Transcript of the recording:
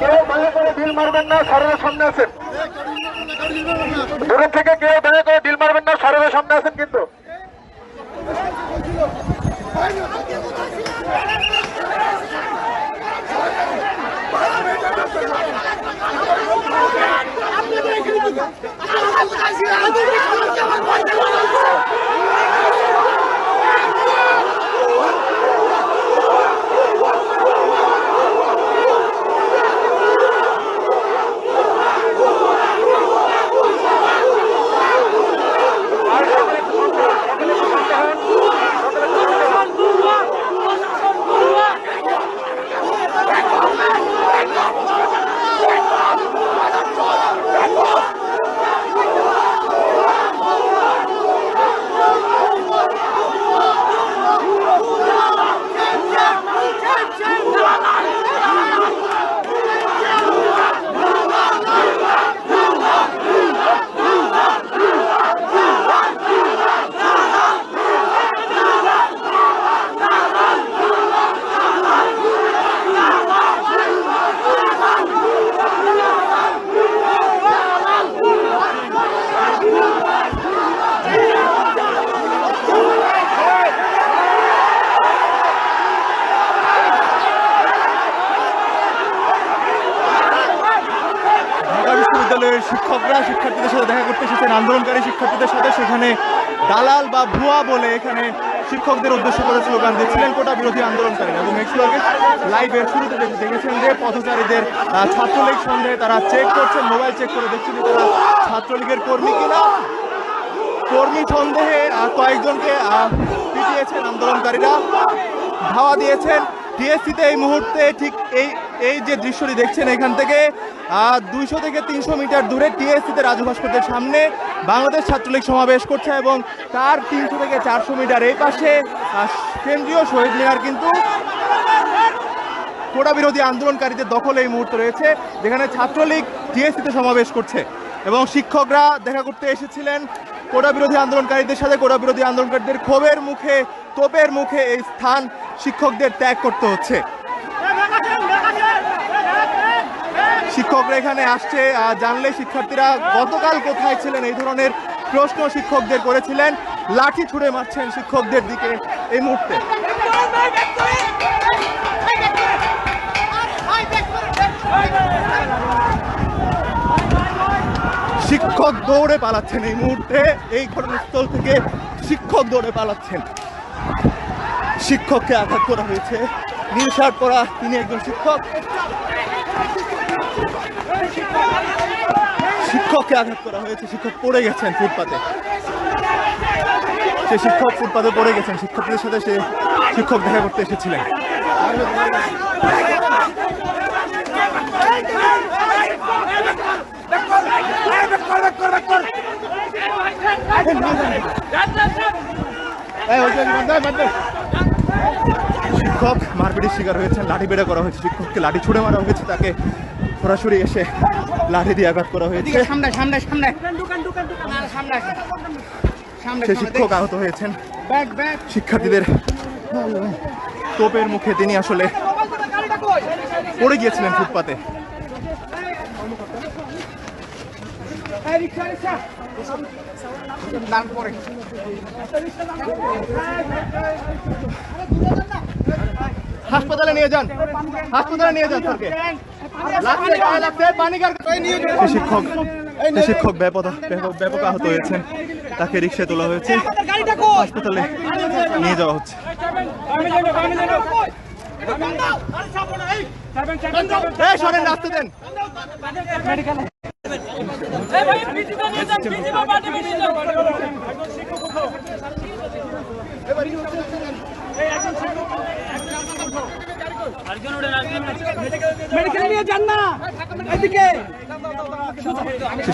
কেউ দয়া করে বিল মারবেন না, সারের সামনে আছেন। দূরের থেকে কেউ দয়া করে বিল মারবেন না, সারের সামনে আছেন কিন্তু। বিশ্ববিদ্যালয়ের শিক্ষকরা, শিক্ষার্থীদের সাথে দেখা করতে এসেছেন আন্দোলনকারী শিক্ষার্থীদের সাথে। সেখানে দালাল বা ভুয়া বলে এখানে শিক্ষকদের উদ্দেশ্য করে স্লোগান দিচ্ছিলেন কোটা বিরোধী আন্দোলনকারীরা। এবং আগে লাইভের শুরুতে দেখে- দেখেছেন যে পথচারীদের ছাত্রলীগ সন্দেহে তারা চেক করছেন মোবাইল চেক করে দেখছেন তারা ছাত্রলীগের কর্মী কিনা। কর্মী সন্দেহে কয়েকজনকে পিটিয়েছেন আন্দোলনকারীরা। ধাওয়া দিয়েছেন। টিএসসিতে এই মুহূর্তে ঠিক এই এই যে দৃশ্যটি দেখছেন এখান থেকে দুইশো থেকে তিনশো মিটার দূরে টিএসসিতে রাজু সামনে বাংলাদেশ ছাত্রলীগ সমাবেশ করছে এবং তার তিনশো থেকে চারশো মিটার এই পাশে কেন্দ্রীয় শহীদ মিনার কিন্তু কোটা বিরোধী আন্দোলনকারীদের দখলে এই মুহূর্তে রয়েছে, যেখানে ছাত্রলীগ টিএসসিতে সমাবেশ করছে। এবং শিক্ষকরা দেখা করতে এসেছিলেন, কোটা বিরোধী আন্দোলনকারীদের সাথে কোটা বিরোধী আন্দোলনকারীদের ক্ষোভের মুখে, তোপের মুখে এই স্থান শিক্ষকদের ত্যাগ করতে হচ্ছে। শিক্ষকরা এখানে আসছে জানলে শিক্ষার্থীরা গতকাল কোথায় ছিলেন? এই ধরনের প্রশ্ন শিক্ষকদের করেছিলেন। লাঠি ছুঁড়ে মারছেন শিক্ষকদের দিকে এই মুহূর্তে। শিক্ষক দৌড়ে পালাচ্ছেন এই মুহূর্তে। এই ঘটনাস্থল থেকে শিক্ষক দৌড়ে পালাচ্ছেন। শিক্ষককে আঘাত করা হয়েছে। শার্ট পরা তিনি একজন শিক্ষক। শিক্ষককে আঘাত করা হয়েছে, শিক্ষক পড়ে গেছেন ফুটপাতে সে শিক্ষক ফুটপাতে পড়ে গেছেন, শিক্ষকদের সাথে সে শিক্ষক দেখা করতে এসেছিলেন। শিক্ষক মারপিটের শিকার হয়েছেন, লাঠি বেড়ে করা হয়েছে, শিক্ষককে লাঠি ছুড়ে মারা হয়েছে, তাকে সরাসরি এসে লাঠি দিয়ে আঘাত করা হয়েছে। সামনে সামনে সামনে। সামনে সে শিক্ষক আহত হয়েছেন। শিক্ষার্থীদের তোপের মুখে তিনি আসলে পড়ে গিয়েছিলেন ফুটপাতে। হাসপাতালে নিয়ে যান। হাসপাতালে নিয়ে যান স্যারকে। শিক্ষক শিক্ষক ব্যাপক আহত হয়েছেন। তাকে রিক্সায় তোলা হয়েছে। হাসপাতালে নিয়ে যাওয়া হচ্ছে। মেডিকেল নিয়ে যান না। এদিকে।